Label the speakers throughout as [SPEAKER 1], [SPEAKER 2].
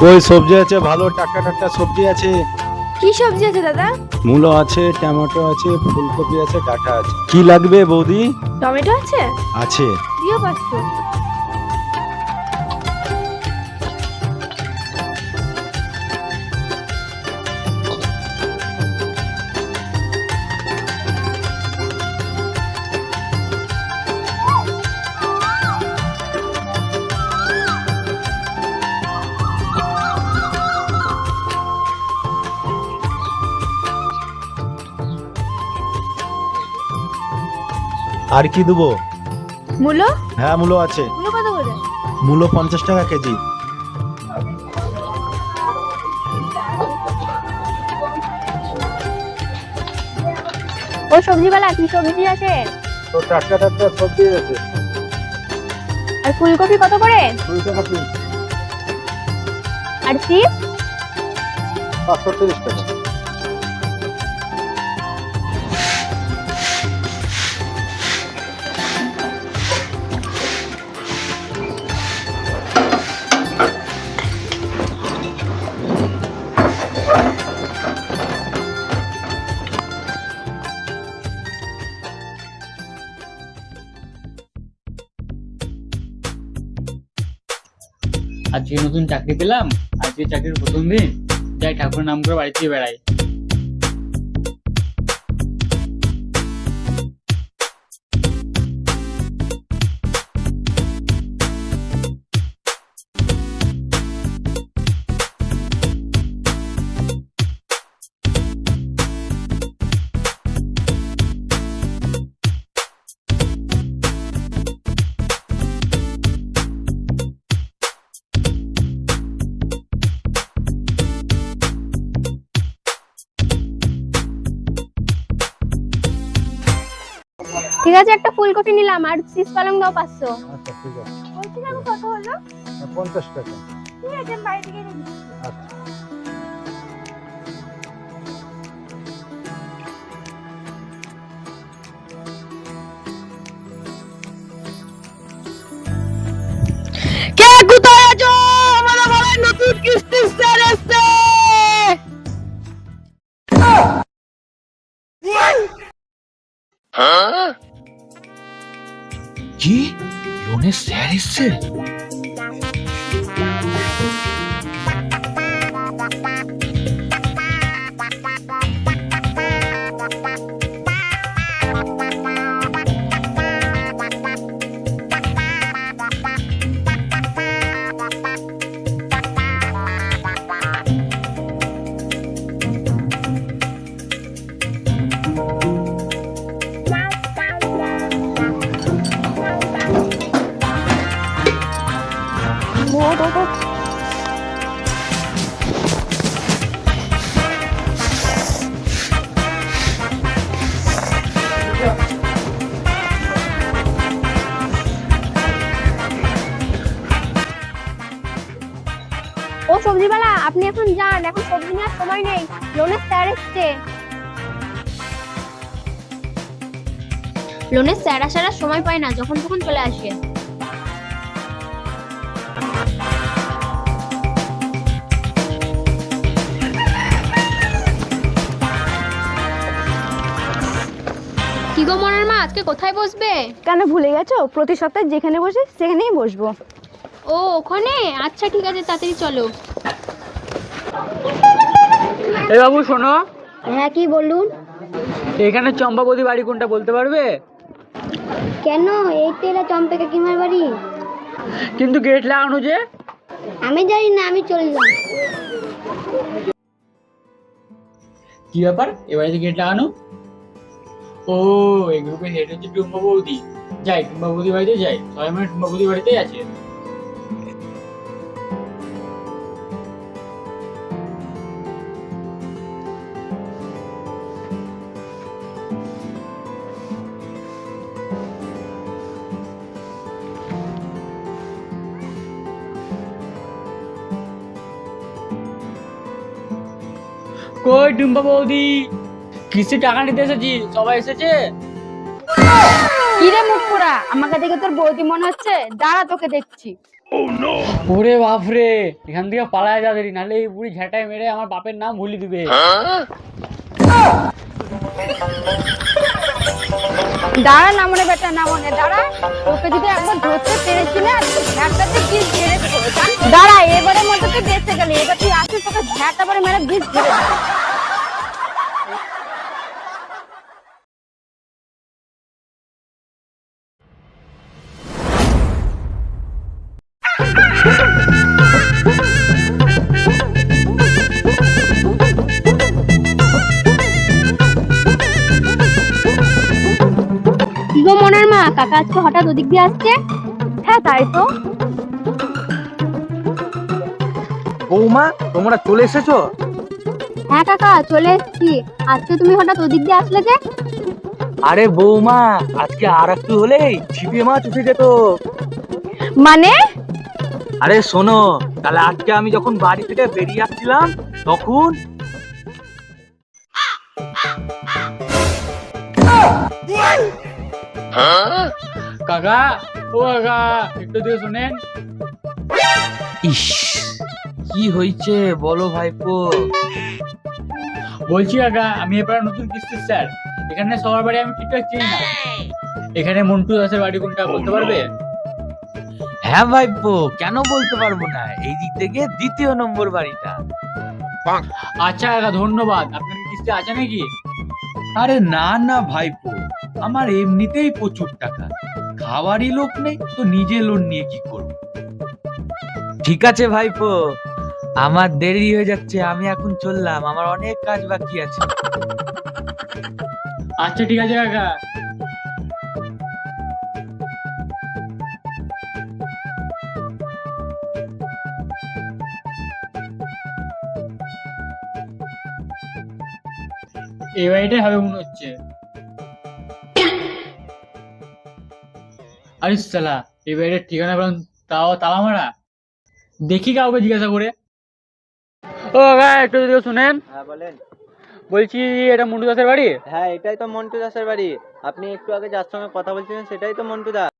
[SPEAKER 1] কই সবজি আছে? ভালো টাটকা টাটকা সবজি আছে।
[SPEAKER 2] কি সবজি আছে দাদা?
[SPEAKER 1] মূলো আছে টমেটো আছে ফুলকপি আছে ডাঁটা আছে। কি লাগবে বৌদি?
[SPEAKER 2] টমেটো আছে?
[SPEAKER 1] আছে।
[SPEAKER 2] দিও পাঁচশো।
[SPEAKER 1] আর কি দেবো?
[SPEAKER 2] মূলো?
[SPEAKER 1] হ্যাঁ মূলো আছে।
[SPEAKER 2] মূলো কত করে?
[SPEAKER 1] মূলো পঞ্চাশ টাকা কেজি।
[SPEAKER 2] ও সবজিওয়ালা কি সবজি আছে?
[SPEAKER 1] তো টাটকা টাটকা সবজি আছে।
[SPEAKER 2] আর ফুলকপি কত করে?
[SPEAKER 1] পিস
[SPEAKER 2] আর চিপস
[SPEAKER 1] পাঁচশো তিরিশ টাকা।
[SPEAKER 3] আজকে নতুন চাকরি পেলাম আজকে চাকরির প্রথম দিন যাই ঠাকুর নাম করে বাড়িতে বেড়াই।
[SPEAKER 2] আছে একটা ফুলকপি নিলাম আর চিপস পালং দাও পাঁচশো।
[SPEAKER 1] আচ্ছা ঠিক আছে।
[SPEAKER 2] বলছিলাম কত হলো?
[SPEAKER 1] পঞ্চাশ টাকা।
[SPEAKER 2] ঠিক আছে আমি বাড়ি থেকে
[SPEAKER 1] আচ্ছা।
[SPEAKER 2] কে কোথায় আছো? আমার বাবার নতুন কিস্তি স্যার এসছে।
[SPEAKER 3] কি? লোনের স্যার এসছে?
[SPEAKER 2] যান এখন সবজি নেওয়ার সময় নেই। লোনের স্যার এসছে। লোনের স্যার আসার সময় পায় না যখন তখন চলে আসে। কি গো মনার মা আজকে কোথায় বসবে?
[SPEAKER 4] কেন ভুলে গেছো? প্রতি সপ্তাহে যেখানে বসে সেখানেই বসবো।
[SPEAKER 2] ও ওখানে? আচ্ছা ঠিক আছে তাড়াতাড়ি চলো।
[SPEAKER 3] এ বাবু শোনো।
[SPEAKER 2] হ্যাঁ কি বলুন?
[SPEAKER 3] এখানে চম্পাবতী বাড়ি কোনটা বলতে পারবে?
[SPEAKER 2] কেন? এই তেলা চম্পে কাকিমার বাড়ি।
[SPEAKER 3] কিন্তু গেট লাগানো যে।
[SPEAKER 2] আমি জানি না আমি চললাম
[SPEAKER 3] কি ব্যাপার? এ বাড়িতে গেট লাগানো? ও এই গ্রুপের হেড হচ্ছে টুম্পা বৌদি যাই টুম্পা বৌদি বাড়িতে যাই। সবাই মানে টুম্পা বৌদি বাড়িতেই আছে। কই টুম্পা বৌদি? কিস্তি টাকা নিতে এসেছি সবাই এসেছে?
[SPEAKER 4] কিরে মুখ পোড়া? আমাকে দেখে তোর বৌদি মনে হচ্ছে? দাঁড়া তোকে দেখছি।
[SPEAKER 3] ওরে বাপরে এখান থেকে পালায় যা দেরি নাহলে এই বুড়ি ঝেঁটায় মেরে আমার বাপের নাম ভুলি দিবে।
[SPEAKER 4] দাঁড়া না মনে বেটা না মনে দাঁড়া। তোকে যদি একবার ধরতে পেরেছি না ঝ্যাঁটাতে গিয়ে ঝেড়ে দাঁড়া এবারে মতো তুই বেঁচে গেলি। এবার তুই আসিস তোকে ঝ্যাঁটা পরে মেরে বিষ ঝেড়ে কাকা আজকে হঠাৎ ওদিক দিয়ে আসছে? হ্যাঁ তাই তো।
[SPEAKER 5] বৌমা তোমরা চলে এসেছ?
[SPEAKER 4] হ্যাঁ কাকা চলে এসেছি। আজকে তুমি হঠাৎ ওদিক দিয়ে আসলে যে?
[SPEAKER 5] আরে বৌমা আজকে আর একটু হলেই ছিপে মাছ উঠে যেত।
[SPEAKER 4] মানে?
[SPEAKER 5] আরে শোনো তাহলে আজকে আমি যখন বাড়ি থেকে বেরিয়ে আসছিলাম তখন
[SPEAKER 3] কাকা ও কাকা একটু শোনেন।
[SPEAKER 5] ইস কি হয়েছে বলো ভাইপো।
[SPEAKER 3] বলছি কাকা আমি এবার নতুন কিস্তি স্যার। এখানে সবার বাড়ি আমি ঠিকঠাক চিনি না এখানে মন্টু দাসের বাড়ি কোনটা বলতে পারবে?
[SPEAKER 5] হ্যাঁ ভাইপো কেন বলতে পারব না? এই দিক থেকে দ্বিতীয় নম্বর বাড়িটা।
[SPEAKER 3] আচ্ছা কাকা ধন্যবাদ। আপনার কিস্তি আছে নাকি?
[SPEAKER 5] আরে না না ভাইপো আমার এমনিতেই প্রচুর টাকা। খাওয়ারই লোক নেই তো নিজে লোন নিয়ে কি করব? ঠিক আছে ভাইপো আমার দেরি হয়ে যাচ্ছে আমি এখন চললাম আমার অনেক কাজ বাকি আছে।
[SPEAKER 3] আচ্ছা ঠিক আছে কাকা। এই বাড়িটাই হবে মনে হচ্ছে। আরে সালা এই বাড়িটার ঠিকানা পেলাম তাও তালা মারা দেখি কাউকে জিজ্ঞাসা করে। ও কাকা একটু যদি শুনেন।
[SPEAKER 6] হ্যাঁ বলেন।
[SPEAKER 3] বলছি এটা মন্টু দাসের বাড়ি?
[SPEAKER 6] হ্যাঁ এটাই তো মন্টু দাসের বাড়ি। আপনি একটু আগে যার সঙ্গে কথা বলছিলেন সেটাই তো মন্টু দাস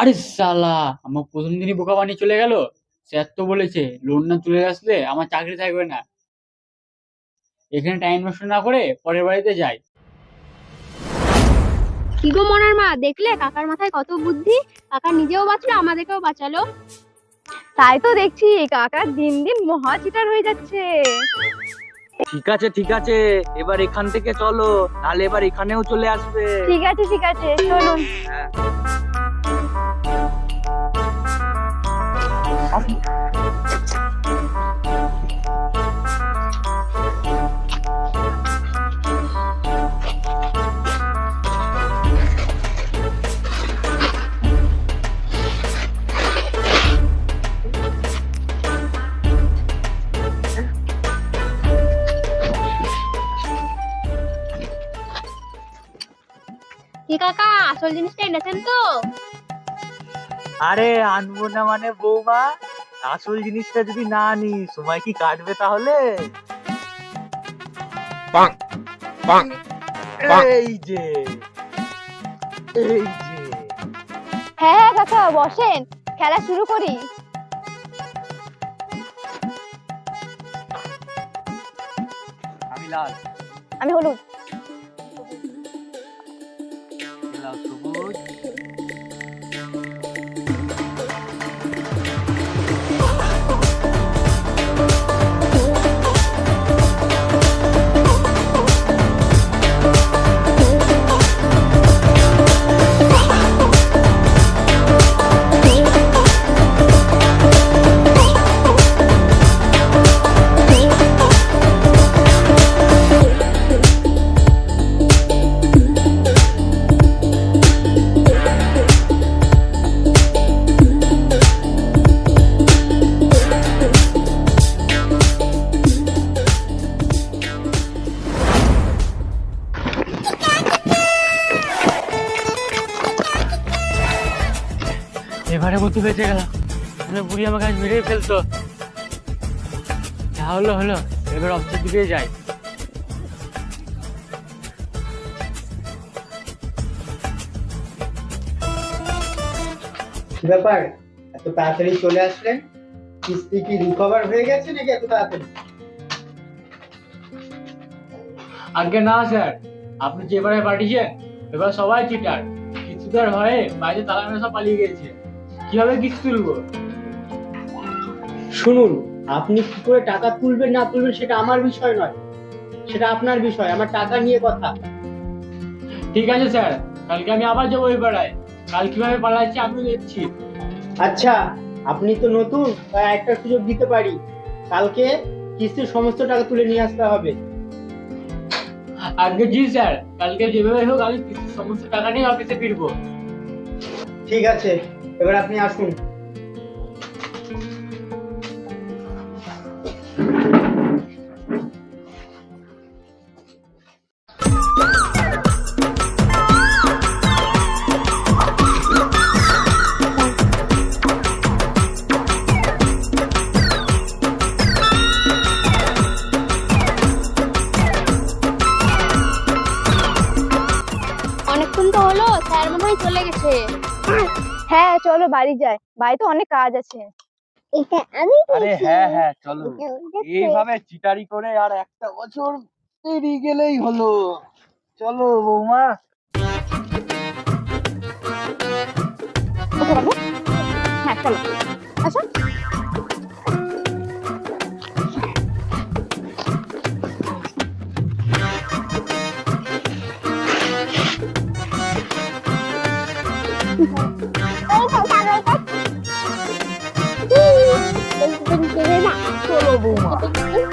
[SPEAKER 3] আরে সালা আমার প্রথম দিনই বোকা বানিয়ে চলে গেল। স্যার তো বলেছে লোন না তুলে আসলে আমার চাকরি থাকবে না। এখানে টাইম নষ্ট না করে পরের বাড়িতে যাই।
[SPEAKER 4] কি গো মনার মা? দেখলে? কাকার মাথায় কত বুদ্ধি। কাকা নিজেও বাঁচলো আমাদেরকেও বাঁচালো। তাই তো দেখছি কাকা দিন দিন মহা চিটার হয়ে যাচ্ছে।
[SPEAKER 5] ঠিক আছে ঠিক আছে। এবার এখান থেকে চলো তাহলে এবার এখানেও চলে আসবে।
[SPEAKER 4] ঠিক আছে ঠিক আছে চলুন। কি কাকা? আসল জিনিসটা এনেছেন তো।
[SPEAKER 5] আরে আনব না মানে বৌমা। আসল জিনিসটা যদি না আনি সময় কি কাটবে তাহলে? এই যে এই যে।
[SPEAKER 4] হ্যাঁ হ্যাঁ কাকা বসেন। খেলা শুরু করি।
[SPEAKER 5] আমি লাল।
[SPEAKER 4] আমি হলুদ।
[SPEAKER 5] লাল
[SPEAKER 3] তো বেঁচে গেলাম বুড়ি আমাকে আজ মেরেই ফেলতো। যা হলো হলো এবার অফিসের দিকে যাই।
[SPEAKER 7] ব্যাপার? এত তাড়াতাড়ি চলে আসলেন? কিস্তি কি রিকভার হয়ে গেছে নাকি এত তাড়াতাড়ি?
[SPEAKER 3] আগে না স্যার। আপনি যেবারে পাঠিয়েছেন এবার সবাই চিটার। কিছুদার হয়ে বাইরে তালা মেরে সব পালিয়ে গেছে কীভাবে কিস্তি তুলবো?
[SPEAKER 7] শুনুন, আপনি কি করে টাকা তুলবেন, না তুলবেন সেটা আমার বিষয় নয়। সেটা আপনার বিষয়, আমার টাকা নিয়ে কথা।
[SPEAKER 3] ঠিক আছে, স্যার। কালকে আমি আবার যাব ওই পাড়ায়। কাল কীভাবে পালাচ্ছি আমিও দেখছি।
[SPEAKER 7] আচ্ছা আপনি তো নতুন, তাই একটা সুযোগ দিতে পারি। কালকে কিস্তির সমস্ত টাকা তুলে নিয়ে আসতে হবে।
[SPEAKER 3] আগে জি, স্যার। কালকে যেভাবে হোক আমি কিস্তির সমস্ত টাকা নিয়ে অফিসে ফিরবো।
[SPEAKER 7] ঠিক আছে। এবার আপনি আসুন।
[SPEAKER 4] চলো বাড়ি যাই। বাড়িতে অনেক কাজ আছে। এটা আমি
[SPEAKER 5] আরে হ্যাঁ হ্যাঁ চলো। এইভাবে চিটারি করে আর একটা বছর পেরিয়ে গেলেই হলো। চলো বৌমা।
[SPEAKER 4] হ্যাঁ চলো। আসো।
[SPEAKER 5] চলো বৌমা